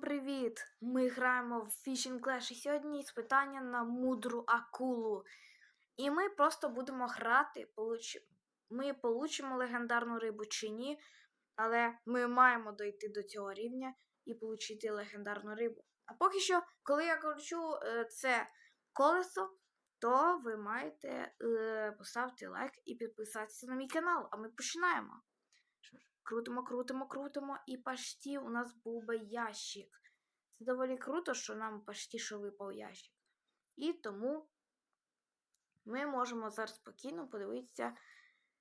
Привіт! Ми граємо в Fishing Clash і сьогодні спитання на мудру акулу. І ми просто будемо грати. Ми получимо легендарну рибу чи ні, але ми маємо дойти до цього рівня і отримати легендарну рибу. А поки що, коли я кручу е, це колесо, то ви маєте е, поставити лайк і підписатися на мій канал. А ми починаємо. Крутимо, крутимо, крутимо, і почти у нас був би ящик. Це доволі круто, що нам почти що випав ящик. І тому ми можемо зараз спокійно подивитися,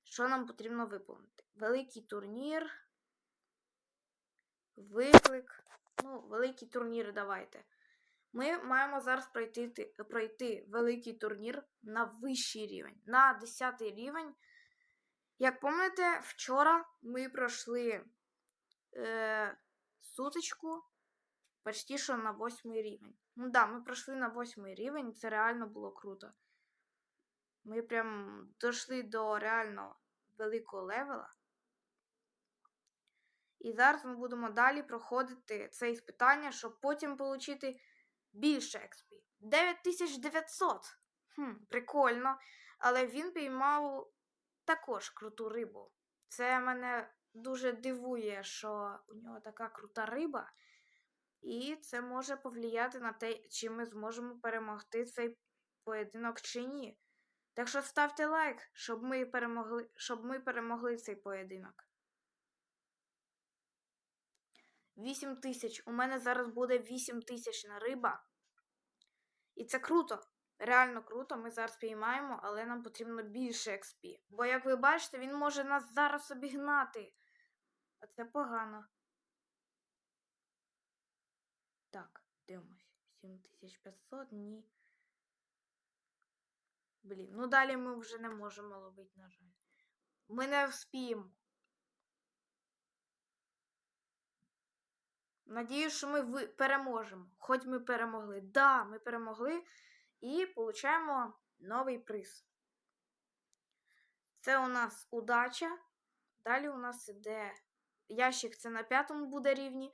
що нам потрібно виповнити. Великий турнір. Виклик. Ну, великий турнір давайте. Ми маємо зараз пройти, пройти великий турнір на вищий рівень, на 10 рівень. Як пам'ятаєте, вчора ми пройшли е, сутичку почти що на 8 рівень. Ну да, ми пройшли на 8 рівень, це реально було круто. Ми прям дійшли до реально великого левела. І зараз ми будемо далі проходити це іспитання, щоб потім отримати більше XP. 9900. Хм, Прикольно. Але він піймав також круту рибу. Це мене дуже дивує, що у нього така крута риба, і це може повлияти на те, чи ми зможемо перемогти цей поєдинок чи ні. Так що ставте лайк, щоб ми перемогли, щоб ми перемогли цей поєдинок. 8 тисяч. У мене зараз буде 8 тисячна риба. І це круто. Реально круто, ми зараз піймаємо, але нам потрібно більше XP. Бо, як ви бачите, він може нас зараз обігнати. А це погано. Так, дивимось. 7500, ні. Блін, ну далі ми вже не можемо ловити, на жаль. Ми не вспіємо. Надію, що ми переможемо. Хоч ми перемогли. Да, ми перемогли. І получаємо новий приз. Це у нас удача. Далі у нас іде ящик, це на п'ятому буде рівні.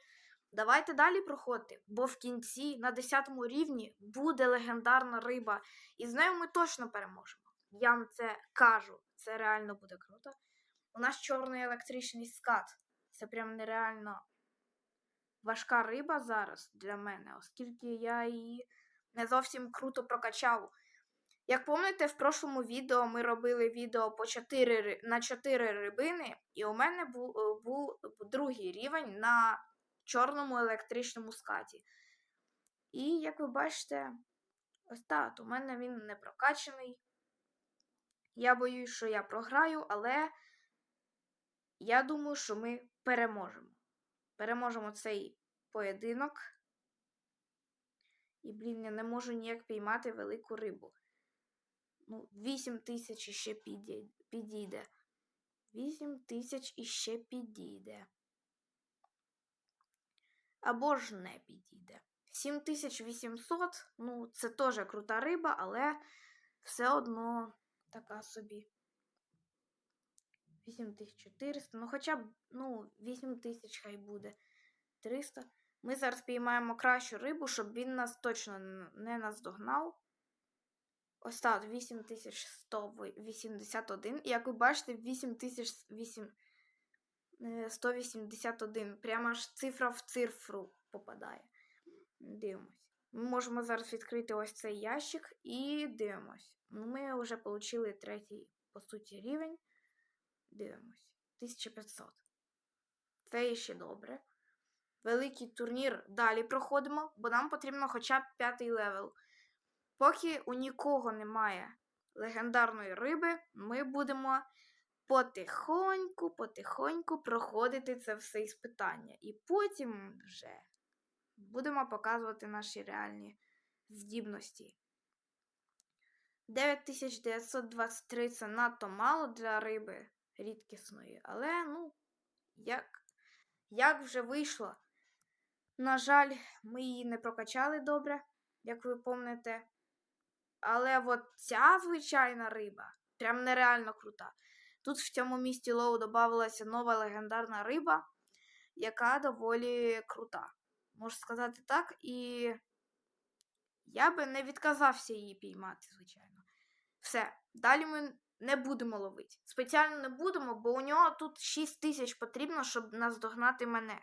Давайте далі проходити, бо в кінці на 10 рівні буде легендарна риба. І з нею ми точно переможемо. Я вам це кажу. Це реально буде круто. У нас чорний електричний скат. Це прям нереально важка риба зараз для мене, оскільки я її не зовсім круто прокачав. Як пам'ятаєте, в прошлому відео ми робили відео по 4, на 4 рибини, і у мене був, був другий рівень на чорному електричному скаті. І, як ви бачите, ось так, у мене він не прокачаний. Я боюсь, що я програю, але я думаю, що ми переможемо. Переможемо цей поєдинок. І, блін, я не можу ніяк піймати велику рибу. Ну, 8 тисяч іще підійде. 8 тисяч іще підійде. Або ж не підійде. 7800, ну, це теж крута риба, але все одно така собі. 8400, ну хоча б, ну, 8000 хай буде. 300. Ми зараз піймаємо кращу рибу, щоб він нас точно не наздогнав. Ось так, 8181. І як ви бачите, 8181. Прямо аж цифра в цифру попадає. Дивимось. Ми можемо зараз відкрити ось цей ящик і дивимось. Ну, Ми вже отримали третій, по суті, рівень. Дивимось. 1500. Це ще добре великий турнір далі проходимо, бо нам потрібно хоча б п'ятий левел. Поки у нікого немає легендарної риби, ми будемо потихоньку, потихоньку проходити це все іспитання. І потім вже будемо показувати наші реальні здібності. 9923 це надто мало для риби рідкісної, але, ну, як, як вже вийшло. На жаль, ми її не прокачали добре, як ви пам'ятаєте. Але от ця звичайна риба прям нереально крута. Тут в цьому місті Лоу додавалася нова легендарна риба, яка доволі крута. можу сказати так, і я би не відказався її піймати, звичайно. Все, далі ми не будемо ловити. Спеціально не будемо, бо у нього тут 6 тисяч потрібно, щоб наздогнати мене.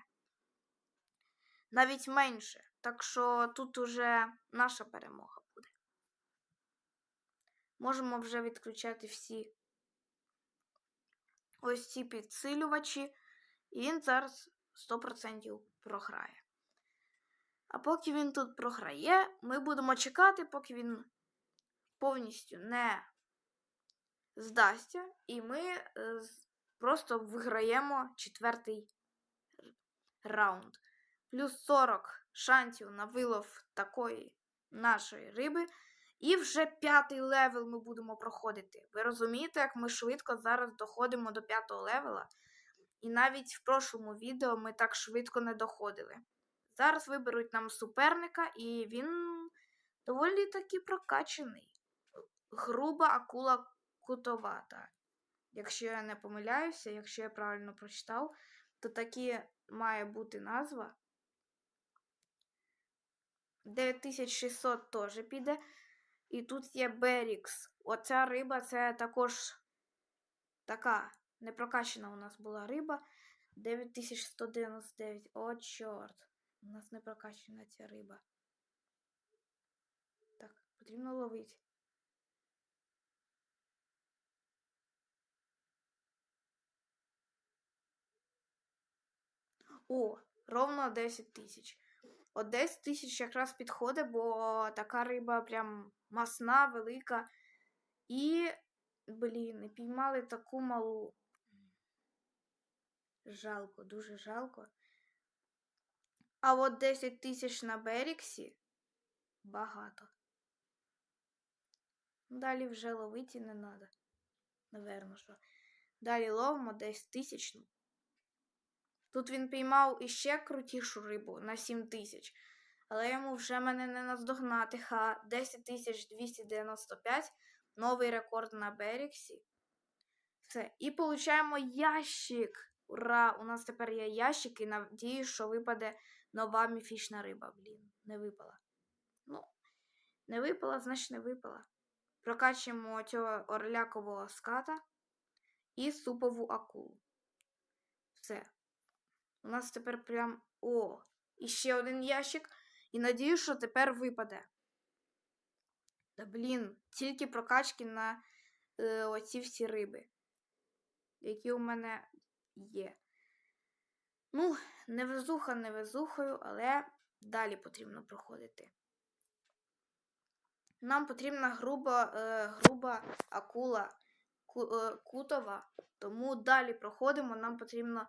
Навіть менше. Так що тут уже наша перемога буде. Можемо вже відключати всі ось ці підсилювачі, і він зараз 100% програє. А поки він тут програє, ми будемо чекати, поки він повністю не здасться, і ми е, просто виграємо четвертий раунд. Плюс 40 шансів на вилов такої нашої риби. І вже п'ятий левел ми будемо проходити. Ви розумієте, як ми швидко зараз доходимо до п'ятого левела? І навіть в прошлому відео ми так швидко не доходили. Зараз виберуть нам суперника, і він доволі таки прокачаний. Груба акула кутовата. Якщо я не помиляюся, якщо я правильно прочитав, то такі має бути назва. 9600 теж піде. І тут є Берікс. Оця риба це також така непрокачена у нас була риба. 9199. О, чорт. У нас не прокачана ця риба. Так, потрібно ловити. О, ровно 10 тисяч. От 10 тисяч якраз підходить, бо така риба прям масна, велика. І, блін, піймали таку малу. Жалко, дуже жалко. А от 10 тисяч на Беріксі багато. Далі вже ловити не треба. Наверно, що. Далі ловимо 10 тисяч. Тут він піймав іще крутішу рибу на 7 тисяч. Але йому вже мене не наздогнати. Ха 10 295. Новий рекорд на Беріксі. Все. І получаємо ящик. Ура! У нас тепер є ящик і надію, що випаде нова міфічна риба. Блін, не випала. Ну, не випала, значить не випала. Прокачуємо цього орлякового ската і супову акулу. Все. У нас тепер прям. О! І ще один ящик. І надію, що тепер випаде. Та блін, тільки прокачки на е, оці всі риби, які у мене є. Ну, невезуха невезухою, але далі потрібно проходити. Нам потрібна груба, е, груба акула ку, е, кутова, тому далі проходимо. Нам потрібно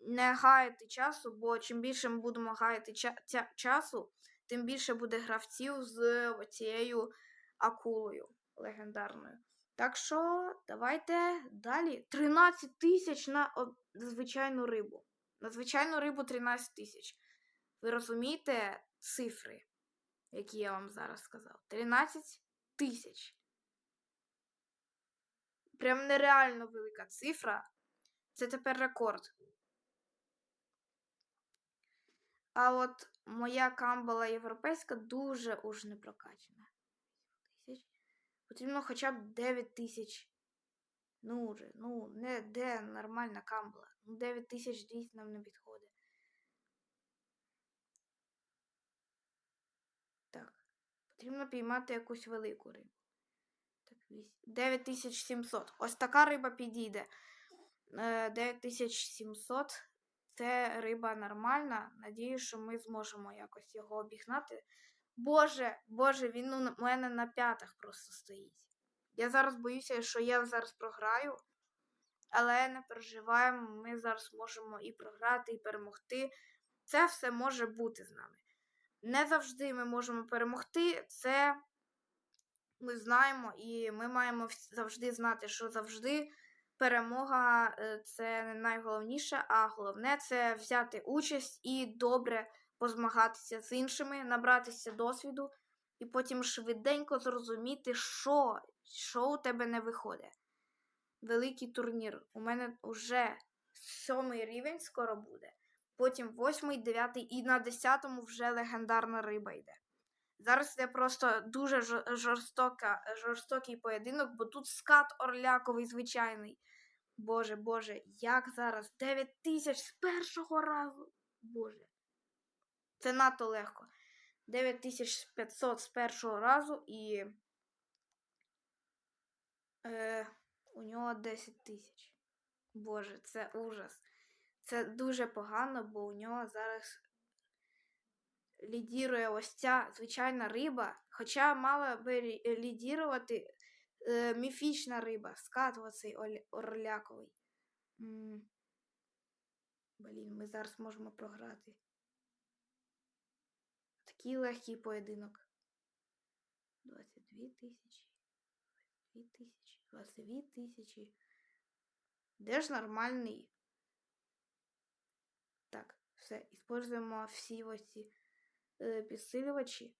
не гаяти часу, бо чим більше ми будемо гаяти ча- ця- часу, тим більше буде гравців з цією акулою легендарною. Так що давайте далі. 13 тисяч на звичайну рибу. На звичайну рибу 13 тисяч. Ви розумієте цифри, які я вам зараз сказав? 13 тисяч. Прям нереально велика цифра. Це тепер рекорд. А от моя камбала європейська дуже уж не прокачана. Потрібно хоча б 9 тисяч. Ну вже, ну, не де нормальна камбала. Ну, 9 тисяч дійсно нам не підходить. Так. Потрібно піймати якусь велику рибу. Так, 9700. Ось така риба підійде. Е, 9700. Це риба нормальна. Надію, що ми зможемо якось його обігнати. Боже, боже, він у мене на п'ятах просто стоїть. Я зараз боюся, що я зараз програю, але не переживаємо, ми зараз можемо і програти, і перемогти. Це все може бути з нами. Не завжди ми можемо перемогти. Це ми знаємо, і ми маємо завжди знати, що завжди перемога е, це не найголовніше, а головне це взяти участь і добре позмагатися з іншими, набратися досвіду, і потім швиденько зрозуміти, що, що у тебе не виходить. Великий турнір. У мене вже сьомий рівень скоро буде. потім восьмий, дев'ятий і на десятому вже легендарна риба йде. Зараз це просто дуже жорстока, жорстокий поєдинок, бо тут скат орляковий звичайний. Боже, боже, як зараз? 9 тисяч з першого разу. Боже. Це надто легко. 9500 з першого разу і. Е, у нього 10 тисяч. Боже, це ужас. Це дуже погано, бо у нього зараз лідірує ось ця звичайна риба. Хоча мала би лідірувати е, міфічна риба, скат оцей орляковий. Блін, ми зараз можемо програти. Такий легкий поєдинок. 22 тисячі. 22 тисячі. 22 тисячі. Де ж нормальний? Так, все. Іспользуємо всі оці е, підсилювачі.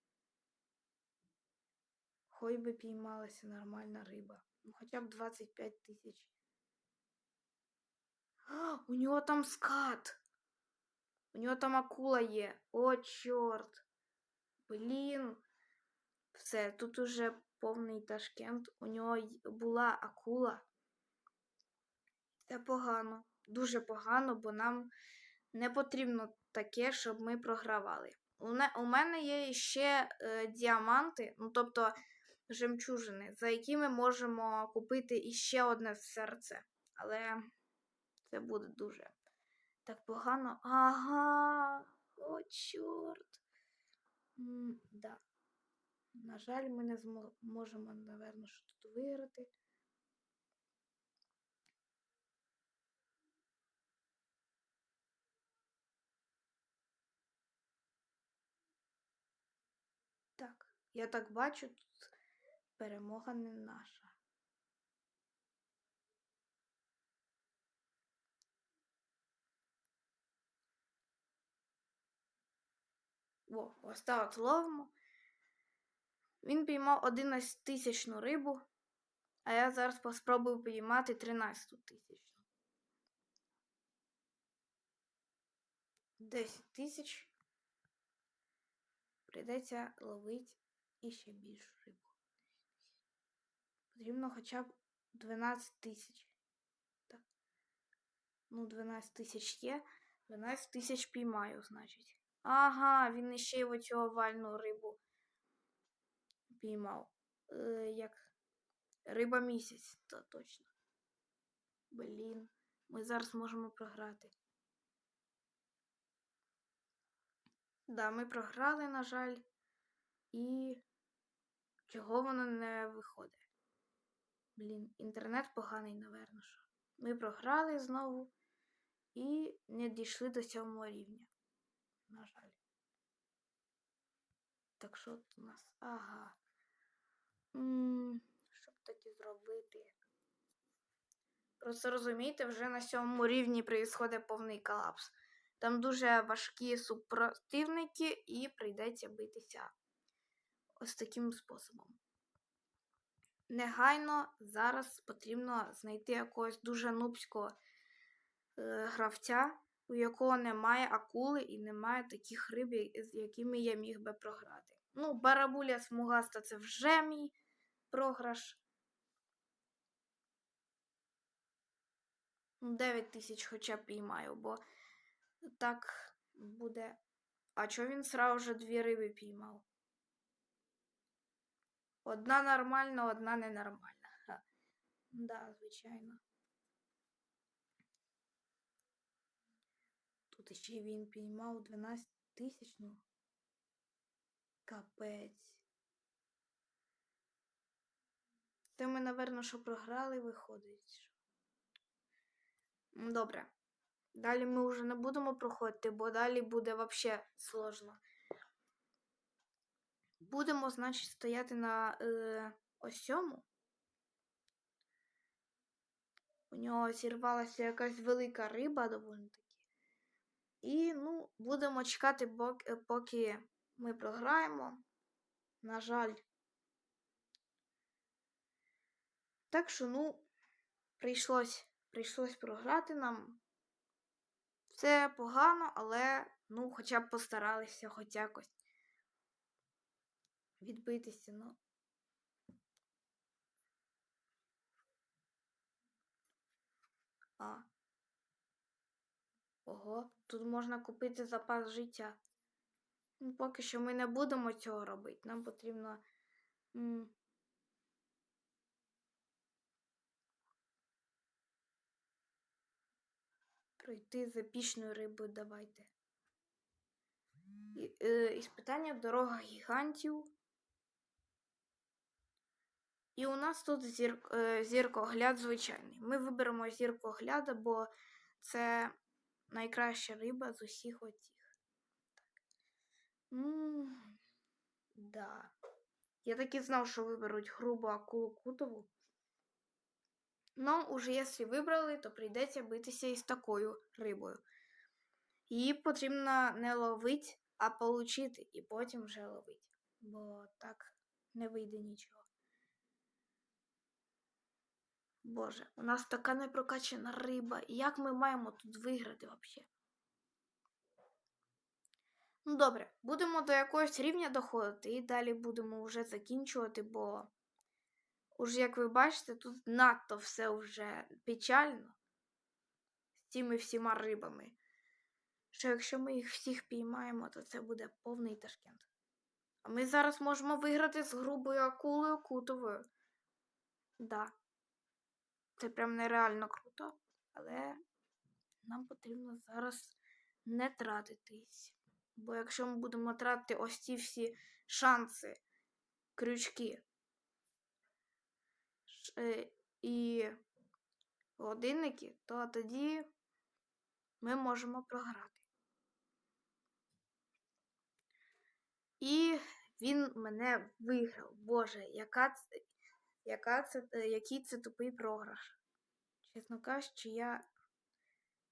Хой би піймалася нормальна риба. Ну, хоча б 25 тисяч. У нього там скат. У нього там акула є. О, чорт. Блін. Все, тут уже повний Ташкент. У нього була акула. Це погано. Дуже погано, бо нам не потрібно таке, щоб ми програвали. У, у мене є ще е, діаманти, ну тобто жемчужини, за які ми можемо купити іще одне серце. Але це буде дуже так погано. Ага. О, чорт. М, да. На жаль, ми не зможемо, напевно, що тут виграти. Так, я так бачу, тут перемога не наша. О, ось так ловимо. Він піймав 11 тисячну рибу, а я зараз поспробую піймати 13 тисячну. 10 тисяч. Прийдеться ловити іще більшу рибу. Потрібно хоча б 12 тисяч. Так. Ну, 12 тисяч є. 12 тисяч піймаю, значить. Ага, він іще й оцю овальну рибу піймав. Е, як риба місяць, то точно. Блін, ми зараз можемо програти. Да, ми програли, на жаль. І чого воно не виходить? Блін, інтернет поганий, напевно. що. Ми програли знову і не дійшли до сьомого рівня. На жаль. Так що тут у нас? Ага. Що б таки зробити? Просто розумієте, вже на сьомому рівні проїсходить повний колапс. Там дуже важкі супротивники і прийдеться битися ось таким способом. Негайно зараз потрібно знайти якогось дуже нубського е, гравця, у якого немає акули і немає таких риб, з якими я міг би програти. Ну, барабуля смугаста це вже мій програш. 9 тисяч хоча б піймаю, бо так буде. А чого він сразу же дві риби піймав? Одна нормальна, одна ненормальна. Ха. Да, звичайно. Тут ще він піймав 12 тисяч, ну. Капець. Це ми, напевно, що програли, виходить. Добре. Далі ми вже не будемо проходити, бо далі буде взагалі сложно. Будемо, значить, стояти на е, ось. У нього зірвалася якась велика риба доволі таки. І, ну, будемо чекати, е, поки ми програємо. На жаль. Так що, ну, прийшлось, прийшлось програти нам. Це погано, але ну, хоча б постаралися хоч якось відбитися. Ну. А. Ого, тут можна купити запас життя. Ну, поки що ми не будемо цього робити. Нам потрібно. м, Пройти за пічною рибою давайте. І, е, іспитання дорога гігантів. І у нас тут зір, е, зіркогляд звичайний. Ми виберемо зіркогляда, бо це найкраща риба з усіх. М, Да. Я так і знав, що виберуть грубу акулу кутову. Ну, уже якщо вибрали, то прийдеться битися із такою рибою. Її потрібно не ловити, а получити, і потім вже ловити. Бо так не вийде нічого. Боже, у нас така непрокачана риба. Як ми маємо тут виграти взагалі? Ну, добре, будемо до якогось рівня доходити і далі будемо вже закінчувати, бо, уже, як ви бачите, тут надто все вже печально з цими всіма рибами. Що якщо ми їх всіх піймаємо, то це буде повний ташкент. А ми зараз можемо виграти з грубою акулою кутовою. Да. Це прям нереально круто, але нам потрібно зараз не тратитись. Бо якщо ми будемо тратити ось ці всі шанси, крючки е, і годинники, то тоді ми можемо програти. І він мене виграв. Боже, яка це, яка це, е, який це тупий програш. Чесно кажучи, я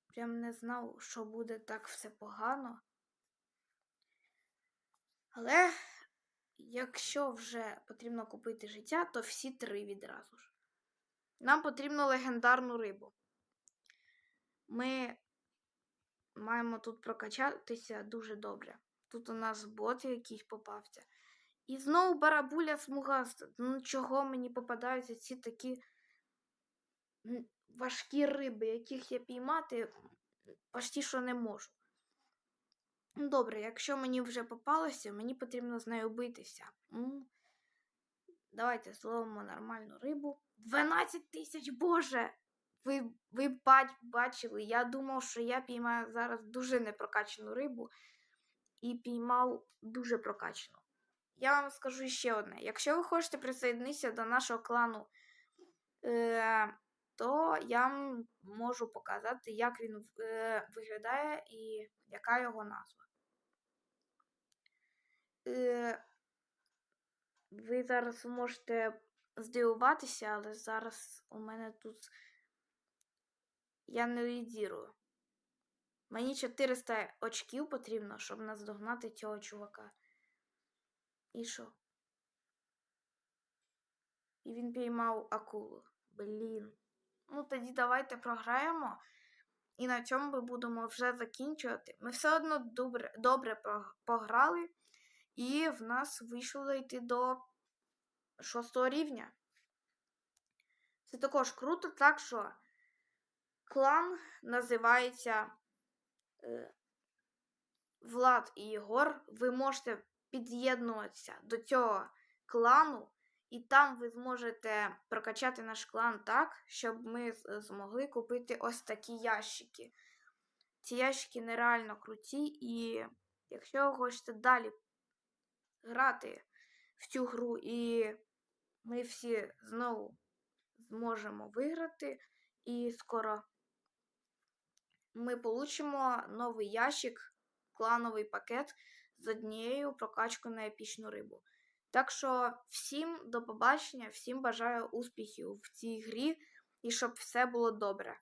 прям не знав, що буде так все погано. Але якщо вже потрібно купити життя, то всі три відразу ж. Нам потрібно легендарну рибу. Ми маємо тут прокачатися дуже добре. Тут у нас бот якийсь попався. І знову барабуля смугаста. Ну чого мені попадаються ці такі важкі риби, яких я піймати почти що не можу. Ну, Добре, якщо мені вже попалося, мені потрібно з нею битися. Давайте зловимо нормальну рибу. 12 тисяч, боже! Ви, ви бач- бачили, я думав, що я піймаю зараз дуже непрокачану рибу і піймав дуже прокачану. Я вам скажу ще одне: якщо ви хочете присоединитися до нашого клану, е, то я вам можу показати, як він е, виглядає і яка його назва. Е, ви зараз можете здивуватися, але зараз у мене тут я не лідірую. Мені 400 очків потрібно, щоб наздогнати цього чувака. І що? І він піймав акулу. Блін. Ну, тоді давайте програємо. І на цьому ми будемо вже закінчувати. Ми все одно добре, добре пограли, і в нас вийшло йти до шостого рівня. Це також круто, так що клан називається е, Влад і Єгор. Ви можете під'єднуватися до цього клану, і там ви зможете прокачати наш клан так, щоб ми змогли купити ось такі ящики. Ці ящики нереально круті, і якщо ви хочете далі грати в цю гру, і ми всі знову зможемо виграти, і скоро ми получимо новий ящик, клановий пакет з однією прокачкою на епічну рибу. Так що всім до побачення, всім бажаю успіхів в цій грі і щоб все було добре.